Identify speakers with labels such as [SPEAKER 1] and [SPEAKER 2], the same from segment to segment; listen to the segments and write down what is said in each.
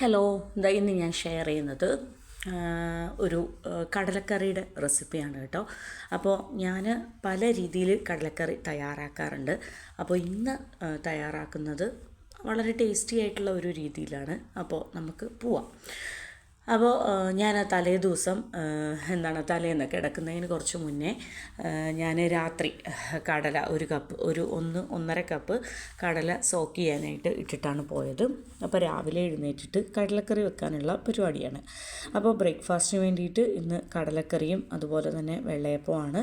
[SPEAKER 1] Hello ഇതാ ഇന്ന് ഞാൻ ഷെയർ ചെയ്യുന്നത് ഒരു കടലക്കറിയുടെ റെസിപ്പിയാണ് കേട്ടോ. അപ്പോൾ ഞാൻ പല രീതിയിൽ കടലക്കറി തയ്യാറാക്കാറുണ്ട്. അപ്പോൾ ഇന്ന് തയ്യാറാക്കുന്നത് വളരെ ടേസ്റ്റി ആയിട്ടുള്ള ഒരു രീതിയിലാണ്. അപ്പോൾ നമുക്ക് പോവാം. അപ്പോൾ ഞാൻ തലേ ദിവസം എന്താണ് തലേന്ന് കിടക്കുന്നതിന് കുറച്ച് മുന്നേ ഞാൻ രാത്രി കടല ഒരു കപ്പ് ഒരു ഒന്ന് ഒന്നര കപ്പ് കടല സോക്ക് ചെയ്യാനായിട്ട് ഇട്ടിട്ടാണ് പോയത്. അപ്പോൾ രാവിലെ എഴുന്നേറ്റിട്ട് കടലക്കറി വെക്കാനുള്ള പരിപാടിയാണ്. അപ്പോൾ ബ്രേക്ക്ഫാസ്റ്റിന് വേണ്ടിയിട്ട് ഇന്ന് കടലക്കറിയും അതുപോലെ തന്നെ വെള്ളയപ്പമാണ്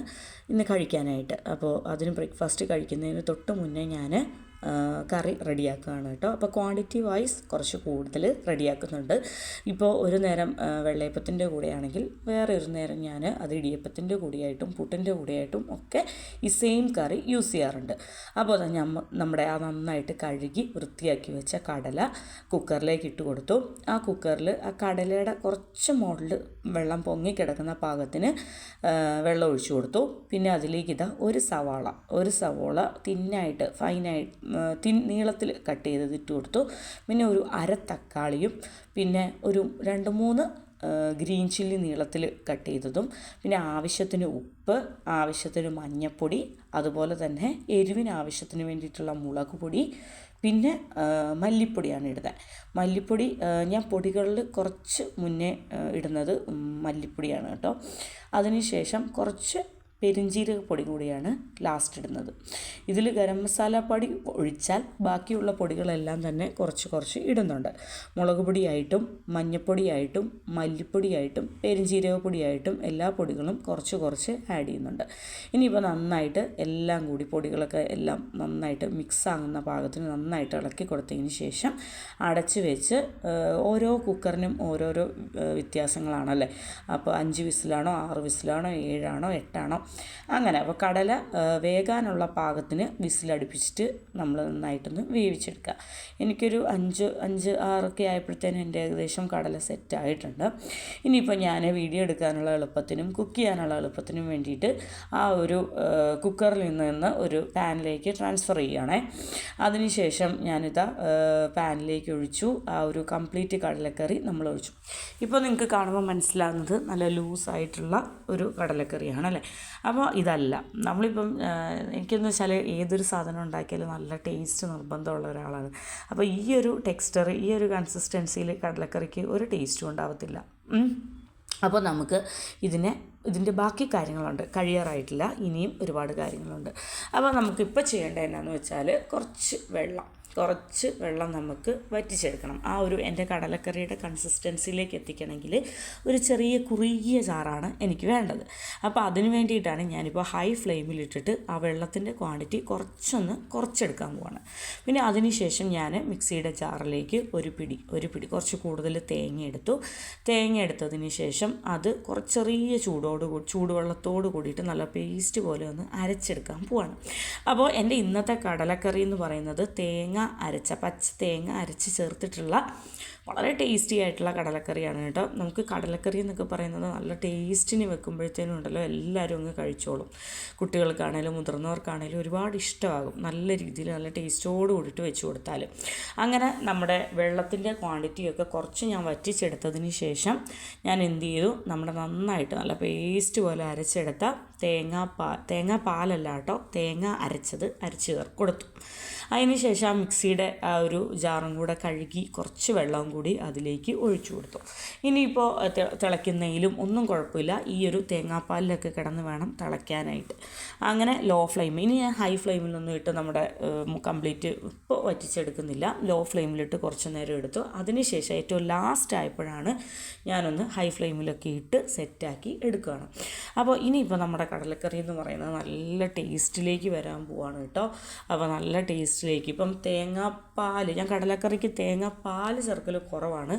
[SPEAKER 1] ഇന്ന് കഴിക്കാനായിട്ട്. അപ്പോൾ അതിന് ബ്രേക്ക്ഫാസ്റ്റ് കഴിക്കുന്നതിന് തൊട്ട് മുന്നേ ഞാൻ ആ, കറി റെഡിയാക്കുകയാണ് കേട്ടോ. അപ്പോൾ ക്വാണ്ടിറ്റി വൈസ് കുറച്ച് കൂടുതൽ റെഡിയാക്കുന്നുണ്ട്. ഇപ്പോൾ ഒരു നേരം വെള്ളയപ്പത്തിന്റെ കൂടെയാണെങ്കിൽ വേറെ ഒരു നേരം ഞാൻ അത് ഇടിയപ്പത്തിന്റെ കൂടെയായിട്ടും പുട്ടിന്റെ കൂടെയായിട്ടും ഒക്കെ ഈ സെയിം കറി യൂസ് ചെയ്യാറുണ്ട്. അപ്പോൾ ഞമ്മ നമ്മുടെ ആ നന്നായിട്ട് കഴുകി വൃത്തിയാക്കി വെച്ച കടല കുക്കറിലേക്ക് ഇട്ട് കൊടുത്തു. ആ കുക്കറിൽ ആ കടലയുടെ കുറച്ച് മുകളിൽ വെള്ളം പൊങ്ങി കിടക്കുന്ന പാകത്തിന് വെള്ളം ഒഴിച്ചു കൊടുത്തു. പിന്നെ അതിലേക്ക് ഇതാ ഒരു സവാള ഒരു സവാള തിന്നായിട്ട് ഫൈനായിട്ട് തിൻ നീളത്തിൽ കട്ട് ചെയ്തത് ഇട്ട് കൊടുത്തു. പിന്നെ ഒരു അര തക്കാളിയും പിന്നെ ഒരു രണ്ട് മൂന്ന് ഗ്രീൻ ചില്ലി നീളത്തിൽ കട്ട് ചെയ്തതും പിന്നെ ആവശ്യത്തിന് ഉപ്പ് ആവശ്യത്തിന് മഞ്ഞൾപ്പൊടി അതുപോലെ തന്നെ എരിവിന് ആവശ്യത്തിന് വേണ്ടിയിട്ടുള്ള മുളക് പൊടി പിന്നെ മല്ലിപ്പൊടിയാണ് ഇടുന്നത് മല്ലിപ്പൊടി ഞാൻ പൊടികളിൽ കുറച്ച് മുന്നേ ഇടുന്നത് മല്ലിപ്പൊടിയാണ് കേട്ടോ. അതിനുശേഷം കുറച്ച് പെരിഞ്ജീരക പൊടി കൂടിയാണ് ലാസ്റ്റ് ഇടുന്നത്. ഇതിൽ ഗരം മസാല പൊടി ഒഴിച്ചാൽ ബാക്കിയുള്ള പൊടികളെല്ലാം തന്നെ കുറച്ച് കുറച്ച് ഇടുന്നുണ്ട്. മുളക് പൊടിയായിട്ടും മഞ്ഞൾപ്പൊടിയായിട്ടും മല്ലിപ്പൊടിയായിട്ടും പെരിഞ്ജീരക പൊടിയായിട്ടും എല്ലാ പൊടികളും കുറച്ച് കുറച്ച് ആഡ് ചെയ്യുന്നുണ്ട്. ഇനിയിപ്പോൾ നന്നായിട്ട് എല്ലാം കൂടി പൊടികളൊക്കെ എല്ലാം നന്നായിട്ട് മിക്സ് ആകുന്ന പാകത്തിന് നന്നായിട്ട് ഇളക്കി കൊടുത്തതിന് ശേഷം അടച്ച് വെച്ച് ഓരോ കുക്കറിനും ഓരോരോ വ്യത്യാസങ്ങളാണല്ലേ? അപ്പോൾ അഞ്ച് വിസിലാണോ ആറ് വിസിലാണോ ഏഴാണോ എട്ടാണോ അങ്ങനെ അപ്പോൾ കടല വേകാനുള്ള പാകത്തിന് വിസിലടുപ്പിച്ചിട്ട് നമ്മൾ നന്നായിട്ടൊന്ന് വേവിച്ചെടുക്കുക. എനിക്കൊരു അഞ്ച് അഞ്ച് ആറൊക്കെ ആയപ്പോഴത്തേനും എന്റെ ഏകദേശം കടല സെറ്റ് ആയിട്ടുണ്ട് ഇനിയിപ്പോൾ ഞാൻ വീഡിയോ എടുക്കാനുള്ള എളുപ്പത്തിനും കുക്ക് ചെയ്യാനുള്ള എളുപ്പത്തിനും വേണ്ടിയിട്ട് ആ ഒരു കുക്കറിൽ നിന്ന് ഒരു പാനിലേക്ക് ട്രാൻസ്ഫർ ചെയ്യുകയാണേ. അതിനുശേഷം ഞാനിതാ പാനിലേക്ക് ഒഴിച്ചു. ആ ഒരു കംപ്ലീറ്റ് കടലക്കറി നമ്മൾ ഒഴിച്ചു. ഇപ്പോൾ നിങ്ങൾക്ക് കാണുമ്പോൾ മനസ്സിലാകുന്നത് നല്ല ലൂസായിട്ടുള്ള ഒരു കടലക്കറിയാണ് അല്ലേ അപ്പോൾ ഇതല്ല. നമ്മളിപ്പം എനിക്കെന്ന് വെച്ചാൽ ഏതൊരു സാധനം ഉണ്ടാക്കിയാലും നല്ല ടേസ്റ്റ് നിർബന്ധമുള്ള ഒരാളാണ്. അപ്പോൾ ഈ ഒരു ടെക്സ്ചർ ഈ ഒരു കൺസിസ്റ്റൻസിയിൽ കടലക്കറിക്ക് ഒരു ടേസ്റ്റും ഉണ്ടാവത്തില്ല. അപ്പോൾ നമുക്ക് ഇതിനെ ഇതിന്റെ ബാക്കി കാര്യങ്ങളുണ്ട്. കഴിയാറായിട്ടില്ല. ഇനിയും ഒരുപാട് കാര്യങ്ങളുണ്ട്. അപ്പോൾ നമുക്കിപ്പോൾ ചെയ്യേണ്ടത് എന്നാന്ന് വെച്ചാൽ കുറച്ച് വെള്ളം കുറച്ച് വെള്ളം നമുക്ക് വറ്റിച്ചെടുക്കണം. ആ ഒരു എന്റെ കടലക്കറിയുടെ കൺസിസ്റ്റൻസിയിലേക്ക് എത്തിക്കണമെങ്കിൽ ഒരു ചെറിയ കുറുകിയ ചാറാണ് എനിക്ക് വേണ്ടത്. അപ്പോൾ അതിന് വേണ്ടിയിട്ടാണ് ഞാനിപ്പോൾ ഹൈ ഫ്ലെയിമിൽ ഇട്ടിട്ട് ആ വെള്ളത്തിന്റെ ക്വാണ്ടിറ്റി കുറച്ചൊന്ന് കുറച്ചെടുക്കാൻ പോവാണ്. പിന്നെ അതിനുശേഷം ഞാൻ മിക്സിയുടെ ജാറിലേക്ക് ഒരു പിടി ഒരു പിടി കുറച്ച് കൂടുതൽ തേങ്ങ എടുത്തു തേങ്ങ എടുത്തതിന് ശേഷം അത് കുറച്ച് ചെറിയ ചൂടോട് കൂ- ചൂടുവെള്ളത്തോട് കൂടിയിട്ട് നല്ല പേസ്റ്റ് പോലെ ഒന്ന് അരച്ചെടുക്കാൻ പോവാണ്. അപ്പോൾ എന്റെ ഇന്നത്തെ കടലക്കറി എന്ന് പറയുന്നത് തേങ്ങ അരച്ച പച്ച തേങ്ങ അരച്ച് ചേർത്തിട്ടുള്ള വളരെ ടേസ്റ്റി ആയിട്ടുള്ള കടലക്കറിയാണ് കേട്ടോ. നമുക്ക് കടലക്കറി എന്നൊക്കെ പറയുന്നത് നല്ല ടേസ്റ്റിന് വെക്കുമ്പോഴത്തേനും ഉണ്ടല്ലോ എല്ലാവരും അങ്ങ് കഴിച്ചോളും. കുട്ടികൾക്കാണേലും മുതിർന്നവർക്കാണേലും ഒരുപാട് ഇഷ്ടമാകും. നല്ല രീതിയിൽ നല്ല ടേസ്റ്റോട് കൂടിയിട്ട് വെച്ച് കൊടുത്താൽ അങ്ങനെ നമ്മുടെ വെള്ളത്തിന്റെ ക്വാണ്ടിറ്റിയൊക്കെ കുറച്ച് ഞാൻ വറ്റിച്ചെടുത്തതിന് ശേഷം ഞാൻ എന്ത് ചെയ്തു? നമ്മുടെ നന്നായിട്ട് നല്ല പേസ്റ്റ് പോലെ അരച്ചെടുത്ത തേങ്ങാപ്പാ പാലല്ല കേട്ടോ. തേങ്ങ അരച്ചത് അരച്ച് കൊടുത്തു. അതിന് ശേഷം ആ മിക്സിയുടെ ആ ഒരു ജാറും കൂടെ കഴുകി കുറച്ച് വെള്ളവും കൂടി അതിലേക്ക് ഒഴിച്ചു കൊടുത്തു. ഇനിയിപ്പോൾ തിളയ്ക്കുന്നതിലും ഒന്നും കുഴപ്പമില്ല. ഈ ഒരു തേങ്ങാപ്പാലിലൊക്കെ കിടന്ന് വേണം തിളയ്ക്കാനായിട്ട്. അങ്ങനെ ലോ ഫ്ലെയിം ഇനി ഞാൻ ഹൈ ഫ്ലെയിമിൽ ഫ്ലെയിമിലൊന്നും ഇട്ട് നമ്മുടെ കംപ്ലീറ്റ് ഇപ്പോൾ വറ്റിച്ചെടുക്കുന്നില്ല. ലോ ഫ്ലെയിമിലിട്ട് കുറച്ച് നേരം എടുത്തു. അതിനുശേഷം ഏറ്റവും ലാസ്റ്റ് ആയപ്പോഴാണ് ഞാനൊന്ന് ഹൈ ഫ്ലെയിമിലൊക്കെ ഇട്ട് സെറ്റാക്കി എടുക്കുകയാണ്. അപ്പോൾ ഇനിയിപ്പോൾ നമ്മുടെ കടലക്കറി എന്ന് പറയുന്നത് നല്ല ടേസ്റ്റിലേക്ക് വരാൻ പോവാണ് കേട്ടോ. അപ്പോൾ നല്ല ടേസ്റ്റിലേക്ക്. ഇപ്പം തേങ്ങാപ്പാൽ ഞാൻ കടലക്കറിക്ക് തേങ്ങാപ്പാൽ ചേർക്കൽ കുറവാണ്.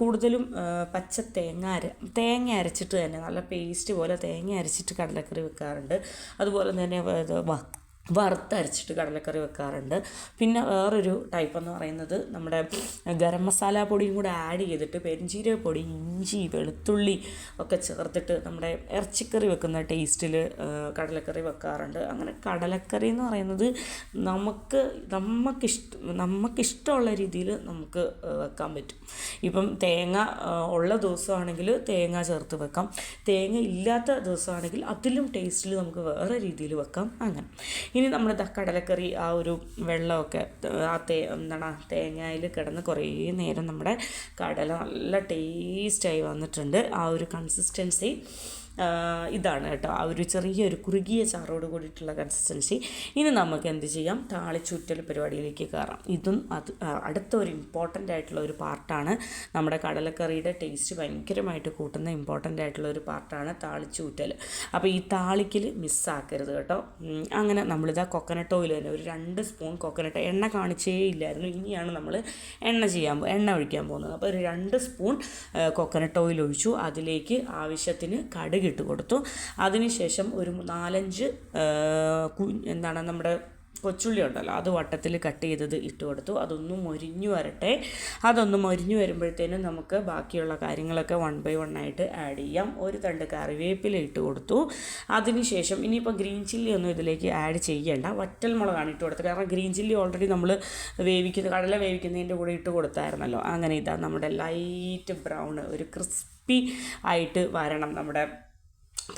[SPEAKER 1] കൂടുതലും പച്ച തേങ്ങ അര തേങ്ങ അരച്ചിട്ട് തന്നെ നല്ല പേസ്റ്റ് പോലെ തേങ്ങ അരച്ചിട്ട് കടലക്കറി വെക്കാറുണ്ട്. അതുപോലെ തന്നെ വറുത്തരച്ചിട്ട് കടലക്കറി വെക്കാറുണ്ട്. പിന്നെ വേറൊരു ടൈപ്പ് എന്ന് പറയുന്നത് നമ്മുടെ ഗരം മസാല പൊടിയും കൂടെ ആഡ് ചെയ്തിട്ട് പെരിഞ്ചീരക പൊടി ഇഞ്ചി വെളുത്തുള്ളി ഒക്കെ ചേർത്തിട്ട് നമ്മുടെ ഇറച്ചിക്കറി വെക്കുന്ന ടേസ്റ്റിൽ കടലക്കറി വെക്കാറുണ്ട്. അങ്ങനെ കടലക്കറി എന്ന് പറയുന്നത് നമുക്ക് നമുക്കിഷ്ടം നമുക്കിഷ്ടമുള്ള രീതിയിൽ നമുക്ക് വെക്കാൻ പറ്റും. ഇപ്പം തേങ്ങ ഉള്ള ദിവസമാണെങ്കിൽ തേങ്ങ ചേർത്ത് വെക്കാം. തേങ്ങ ഇല്ലാത്ത ദിവസമാണെങ്കിൽ അതിലും ടേസ്റ്റിൽ നമുക്ക് വേറെ രീതിയിൽ വെക്കാം. അങ്ങനെ. ഇനി നമ്മൾ കടലക്കറി ആ ഒരു വെള്ളമൊക്കെ ആ തേ എന്താണ് തേങ്ങയിൽ കിടന്ന് കുറേ നേരം നമ്മുടെ കടല നല്ല ടേസ്റ്റായി വന്നിട്ടുണ്ട്. ആ ഒരു കൺസിസ്റ്റൻസി ഇതാണ് കേട്ടോ. ആ ഒരു ചെറിയൊരു കുറുകിയ ചാറോട് കൂടിയിട്ടുള്ള കൺസിസ്റ്റൻസി ഇനി നമുക്ക് എന്ത് ചെയ്യാം? താളിച്ചുറ്റൽ പരിപാടിയിലേക്ക് കയറാം. ഇതും അത് അടുത്ത ഒരു ഇമ്പോർട്ടന്റ് ആയിട്ടുള്ള ഒരു പാർട്ടാണ് നമ്മുടെ കടലക്കറിയുടെ ടേസ്റ്റ് ഭയങ്കരമായിട്ട് കൂട്ടുന്ന ഇമ്പോർട്ടന്റ് ആയിട്ടുള്ള ഒരു പാർട്ടാണ് താളിച്ചൂറ്റൽ. അപ്പോൾ ഈ താളിക്കൽ മിസ്സാക്കരുത് കേട്ടോ. അങ്ങനെ നമ്മളിതാ കൊക്കനട്ട് ഓയിൽ തന്നെ ഒരു രണ്ട് സ്പൂൺ കൊക്കനട്ട് എണ്ണ കാണിച്ചേ ഇല്ലായിരുന്നു. ഇനിയാണ് നമ്മൾ എണ്ണ ചെയ്യാൻ എണ്ണ ഒഴിക്കാൻ പോകുന്നത്. അപ്പോൾ ഒരു രണ്ട് സ്പൂൺ കൊക്കനട്ട് ഓയിൽ ഒഴിച്ചു. അതിലേക്ക് ആവശ്യത്തിന് കടുക് ഇട്ട് കൊടുത്തു. അതിനുശേഷം ഒരു നാലഞ്ച് എന്താണ് നമ്മുടെ കൊച്ചുള്ളി ഉണ്ടല്ലോ അത് വട്ടത്തിൽ കട്ട് ചെയ്തത് ഇട്ട് കൊടുത്തു. അതൊന്നും മൊരിഞ്ഞു വരട്ടെ. അതൊന്ന് മൊരിഞ്ഞു വരുമ്പോഴത്തേനും നമുക്ക് ബാക്കിയുള്ള കാര്യങ്ങളൊക്കെ വൺ ബൈ വൺ ആയിട്ട് ആഡ് ചെയ്യാം. ഒരു തണ്ട് കറിവേപ്പില ഇട്ട് കൊടുത്തു. അതിനുശേഷം ഇനിയിപ്പോൾ ഗ്രീൻ ചില്ലി ഒന്നും ഇതിലേക്ക് ആഡ് ചെയ്യേണ്ട. വറ്റൽ മുളകാണ് ഇട്ട് കൊടുത്തത്. കാരണം ഗ്രീൻ ചില്ലി ഓൾറെഡി നമ്മൾ വേവിക്കുന്ന കടല വേവിക്കുന്നതിന്റെ കൂടെ ഇട്ട് കൊടുത്തായിരുന്നല്ലോ. അങ്ങനെ ഇതാ നമ്മുടെ ലൈറ്റ് ബ്രൗൺ ഒരു ക്രിസ്പി ആയിട്ട് വരണം നമ്മുടെ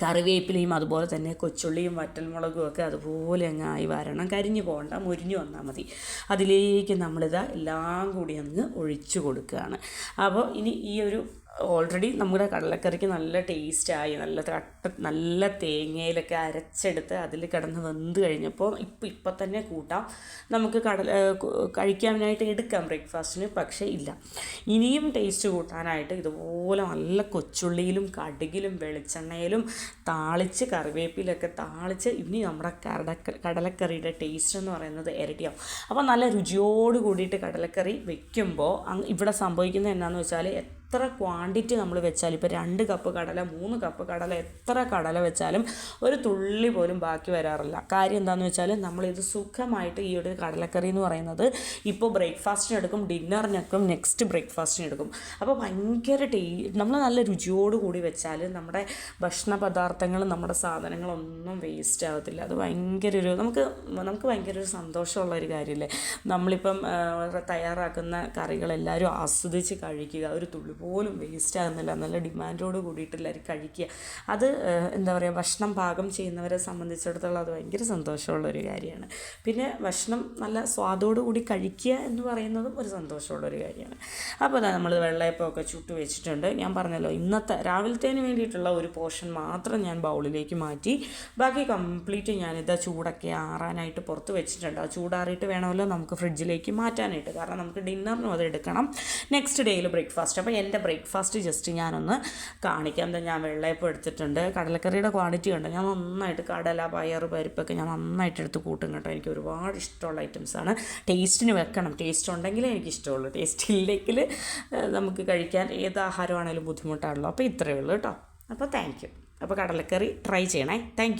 [SPEAKER 1] കറിവേപ്പിലയും അതുപോലെ തന്നെ കൊച്ചുള്ളിയും വറ്റൽമുളകും ഒക്കെ അതുപോലെ അങ്ങ് ആയി വരണം. കരിഞ്ഞു പോകണ്ട മുരിഞ്ഞു വന്നാൽ മതി. അതിലേക്ക് നമ്മളിത് എല്ലാം കൂടി അങ്ങ് ഒഴിച്ചു കൊടുക്കുകയാണ്. അപ്പോൾ ഇനി ഈ ഒരു ഓൾറെഡി നമ്മുടെ കടലക്കറിക്ക് നല്ല ടേസ്റ്റായി നല്ല തട്ട നല്ല തേങ്ങയിലൊക്കെ അരച്ചെടുത്ത് അതിൽ കിടന്ന് വെന്ത് കഴിഞ്ഞപ്പോൾ ഇപ്പം ഇപ്പം തന്നെ കൂട്ടാം. നമുക്ക് കടല കഴിക്കാനായിട്ട് എടുക്കാം ബ്രേക്ക്ഫാസ്റ്റിന് പക്ഷേ ഇല്ല. ഇനിയും ടേസ്റ്റ് കൂട്ടാനായിട്ട് ഇതുപോലെ നല്ല കൊച്ചുള്ളിയിലും കടുകിലും വെളിച്ചെണ്ണയിലും താളിച്ച് കറിവേപ്പിലൊക്കെ താളിച്ച് ഇനി നമ്മുടെ കടക്ക കടലക്കറിയുടെ ടേസ്റ്റ് എന്ന് പറയുന്നത് ഇരട്ടിയാവും. അപ്പോൾ നല്ല രുചിയോട് കൂടിയിട്ട് കടലക്കറി വെക്കുമ്പോൾ ഇവിടെ സംഭവിക്കുന്നത് എന്നാന്ന് വെച്ചാൽ എത്ര ക്വാണ്ടിറ്റി നമ്മൾ വെച്ചാൽ ഇപ്പോൾ രണ്ട് കപ്പ് കടല മൂന്ന് കപ്പ് കടല എത്ര കടല വെച്ചാലും ഒരു തുള്ളി പോലും ബാക്കി വരാറില്ല. കാര്യം എന്താണെന്ന് വെച്ചാൽ നമ്മളിത് സുഖമായിട്ട് ഈ ഒരു കടലക്കറി എന്ന് പറയുന്നത് ഇപ്പോൾ ബ്രേക്ക്ഫാസ്റ്റിന് എടുക്കും ഡിന്നറിനെടുക്കും നെക്സ്റ്റ് ബ്രേക്ക്ഫാസ്റ്റിന് എടുക്കും. അപ്പോൾ ഭയങ്കര ടേ നമ്മൾ നല്ല രുചിയോട് കൂടി വെച്ചാൽ നമ്മുടെ ഭക്ഷണ പദാർത്ഥങ്ങളും നമ്മുടെ സാധനങ്ങളൊന്നും വേസ്റ്റ് ആകത്തില്ല അത് ഭയങ്കര ഒരു നമുക്ക് നമുക്ക് ഭയങ്കര ഒരു സന്തോഷമുള്ള ഒരു കാര്യമല്ലേ നമ്മളിപ്പം തയ്യാറാക്കുന്ന കറികൾ എല്ലാവരും ആസ്വദിച്ച് കഴിക്കുക ഒരു തുള്ളി പോലും വേസ്റ്റ് ആകുന്നില്ല. നല്ല ഡിമാൻഡോട് കൂടിയിട്ടുള്ളവർ കഴിക്കുക. അത് എന്താ പറയുക ഭക്ഷണം പാകം ചെയ്യുന്നവരെ സംബന്ധിച്ചിടത്തോളം അത് ഭയങ്കര സന്തോഷമുള്ളൊരു കാര്യമാണ്. പിന്നെ ഭക്ഷണം നല്ല സ്വാദോടു കൂടി കഴിക്കുക എന്ന് പറയുന്നതും ഒരു സന്തോഷമുള്ളൊരു കാര്യമാണ്. അപ്പോൾ അതാ നമ്മൾ വെള്ളയപ്പമൊക്കെ ചുട്ട് വെച്ചിട്ടുണ്ട്. ഞാൻ പറഞ്ഞല്ലോ ഇന്നത്തെ രാവിലത്തേന് വേണ്ടിയിട്ടുള്ള ഒരു പോർഷൻ മാത്രം ഞാൻ ബൗളിലേക്ക് മാറ്റി. ബാക്കി കംപ്ലീറ്റ് ഞാനിതാ ചൂടൊക്കെ ആറാനായിട്ട് പുറത്ത് വെച്ചിട്ടുണ്ട്. ആ ചൂടാറിയിട്ട് വേണമല്ലോ നമുക്ക് ഫ്രിഡ്ജിലേക്ക് മാറ്റാനായിട്ട്. കാരണം നമുക്ക് ഡിന്നറിനും അത് എടുക്കണം. നെക്സ്റ്റ് ഡേയിൽ ബ്രേക്ക്ഫാസ്റ്റ് അപ്പോൾ എന്റെ ബ്രേക്ക്ഫാസ്റ്റ് ജസ്റ്റ് ഞാനൊന്ന് കാണിക്കാം. എന്താ ഞാൻ വെള്ളയപ്പം എടുത്തിട്ടുണ്ട്. കടലക്കറിയുടെ ക്വാണ്ടിറ്റി ഉണ്ട് ഞാൻ നന്നായിട്ട് കടല പയർ പരിപ്പൊക്കെ ഞാൻ നന്നായിട്ട് എടുത്ത് കൂട്ടും കേട്ടോ. എനിക്ക് ഒരുപാട് ഇഷ്ടമുള്ള ഐറ്റംസാണ് ടേസ്റ്റിന് വെക്കണം. ടേസ്റ്റ് ഉണ്ടെങ്കിലേ എനിക്ക് ഇഷ്ടമുള്ളൂ. ടേസ്റ്റ് ഇല്ലെങ്കിൽ നമുക്ക് കഴിക്കാൻ ഏത് ആഹാരമാണെങ്കിലും ബുദ്ധിമുട്ടാണല്ലോ. അപ്പോൾ ഇത്രയേ ഉള്ളൂ കേട്ടോ. അപ്പോൾ താങ്ക് യു അപ്പോൾ കടലക്കറി ട്രൈ ചെയ്യണേ. താങ്ക്